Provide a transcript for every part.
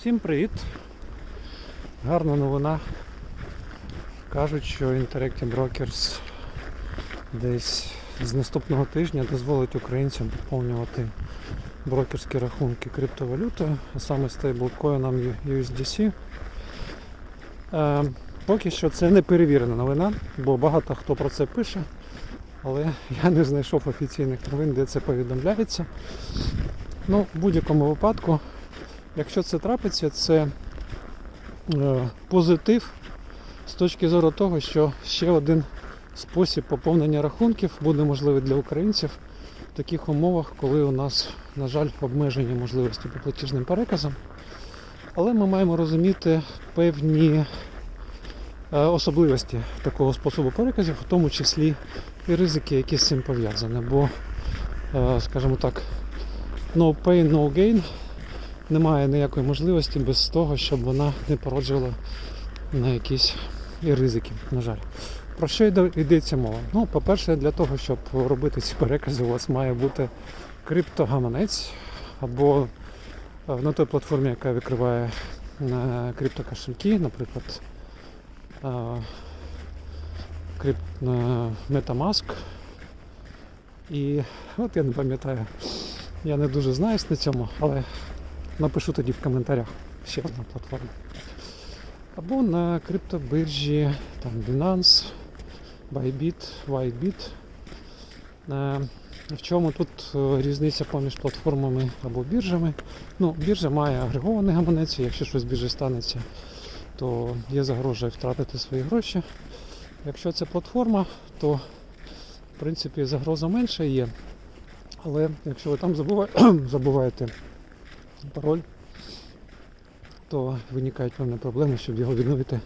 Всім привіт! Гарна новина. Кажуть, що Interactive Brokers десь з наступного тижня дозволить українцям поповнювати брокерські рахунки криптовалютою, а саме стейблкоїном USDC. Е, поки що це не перевірена новина, бо багато хто про це пише, але я не знайшов офіційних новин, де це повідомляється. Ну, в будь-якому випадку, якщо це трапиться, це е, позитив з точки зору того, що ще один спосіб поповнення рахунків буде можливий для українців в таких умовах, коли у нас, на жаль, обмежені можливості по платіжним переказам. Але ми маємо розуміти певні е, особливості такого способу переказів, в тому числі і ризики, які з цим пов'язані. Бо, е, скажімо так, no pain, no gain. Немає ніякої можливості без того, щоб вона не породжувала на якісь і ризики, на жаль. Про що йде- йдеться мова? Ну, по-перше, для того, щоб робити ці перекази, у вас має бути криптогаманець або е, на той платформі, яка викриває е, криптокошельки, наприклад, е, Metamask. І от я не пам'ятаю, я не дуже знаюсь на цьому, але напишу тоді в коментарях ще одна платформа. Або на криптобиржі там Binance, Bybit, Whitebit. Е, В чому тут е, різниця поміж платформами або біржами? Ну, біржа має агрегований гаманець, якщо щось біржі станеться, то є загроза втратити свої гроші. Якщо це платформа, то в принципі загроза менша є. Але якщо ви там забуваєте пароль, то виникають певні проблеми, щоб його відновити.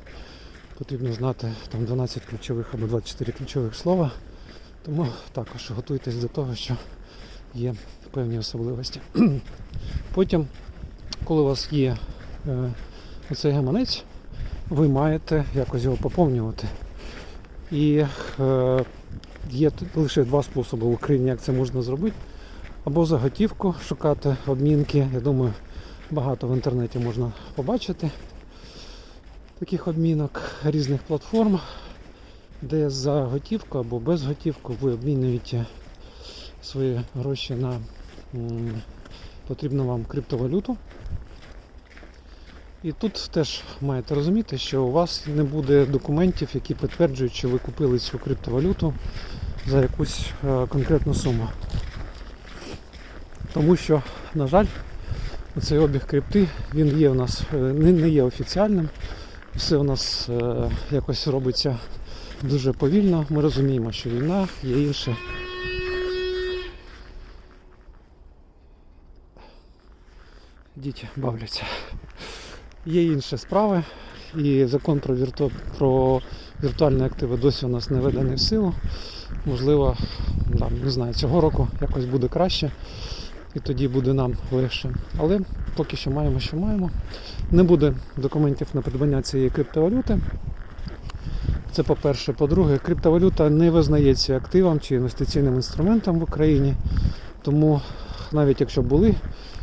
Потрібно знати там 12 ключових або 24 ключових слова. Тому також готуйтесь до того, що є певні особливості. Потім, коли у вас є е, оцей гаманець, ви маєте якось його поповнювати. І е, є лише два способи в Україні, як це можна зробити. Або за готівку шукати обмінки. Я думаю, багато в інтернеті можна побачити таких обмінок різних платформ, де за готівку або без готівку ви обмінюєте свої гроші на потрібну вам криптовалюту. І тут теж маєте розуміти, що у вас не буде документів, які підтверджують, що ви купили цю криптовалюту за якусь е, конкретну суму. Тому що, на жаль, цей обіг крипти він є у нас е, не, є офіціальним. Все у нас е, якось робиться дуже повільно. Ми розуміємо, що війна є інше. Діти бавляться. Є інші справи, і закон про, вірту... про віртуальні активи досі у нас не введений в силу. Можливо, там, не знаю, цього року якось буде краще і тоді буде нам легше. Але поки що маємо, що маємо. Не буде документів на придбання цієї криптовалюти. Це по-перше. По-друге, криптовалюта не визнається активом чи інвестиційним інструментом в Україні. Тому навіть якщо були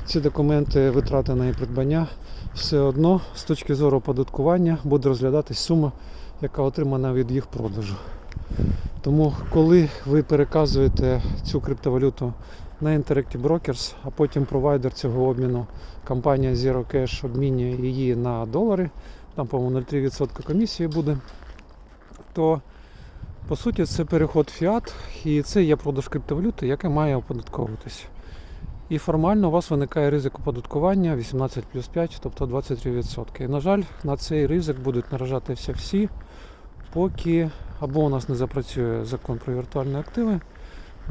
ці документи, витрати на її придбання, все одно з точки зору оподаткування буде розглядатись сума, яка отримана від їх продажу. Тому, коли ви переказуєте цю криптовалюту на Interactive Brokers, а потім провайдер цього обміну, компанія Zero Cash обмінює її на долари, там, по-моєму, 0,3% комісії буде, то по суті це переход фіат, і це є продаж криптовалюти, яке має оподатковуватися. І формально у вас виникає ризик оподаткування 18 плюс 5, тобто 23%. І, на жаль, на цей ризик будуть наражатися всі, поки або у нас не запрацює закон про віртуальні активи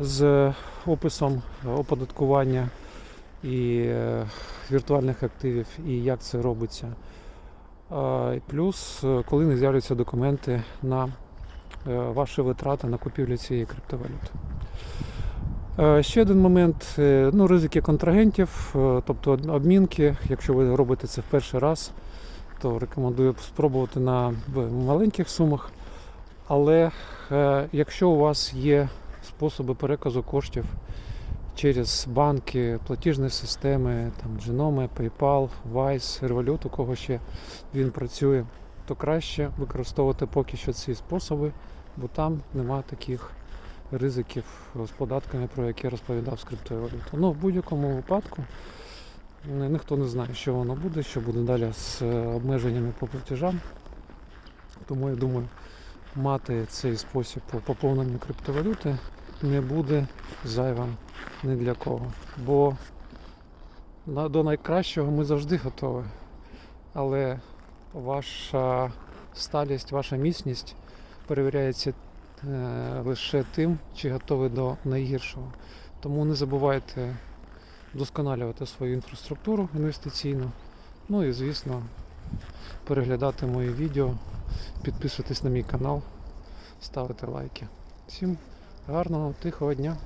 з описом оподаткування і е, віртуальних активів, і як це робиться. Плюс, е, коли не з'являться документи на е, ваші витрати на купівлю цієї криптовалюти. Ще один момент ну, ризики контрагентів, тобто обмінки. Якщо ви робите це в перший раз, то рекомендую спробувати на маленьких сумах. Але якщо у вас є способи переказу коштів через банки, платіжні системи, там Genome, PayPal, Wise, Revolut, у кого ще він працює, то краще використовувати поки що ці способи, бо там нема таких ризиків з податками, про які я розповідав з криптовалютою. Ну, в будь-якому випадку ніхто не знає, що воно буде, що буде далі з е, обмеженнями по платежам. Тому я думаю, мати цей спосіб по поповненню криптовалюти не буде зайвим ні для кого. Бо до найкращого ми завжди готові. Але ваша сталість, ваша міцність перевіряється е, лише тим, чи готові до найгіршого. Тому не забувайте вдосконалювати свою інфраструктуру інвестиційну. Ну і, звісно, переглядати мої відео, підписуватись на мій канал, ставити лайки. Всім гарного, тихого дня!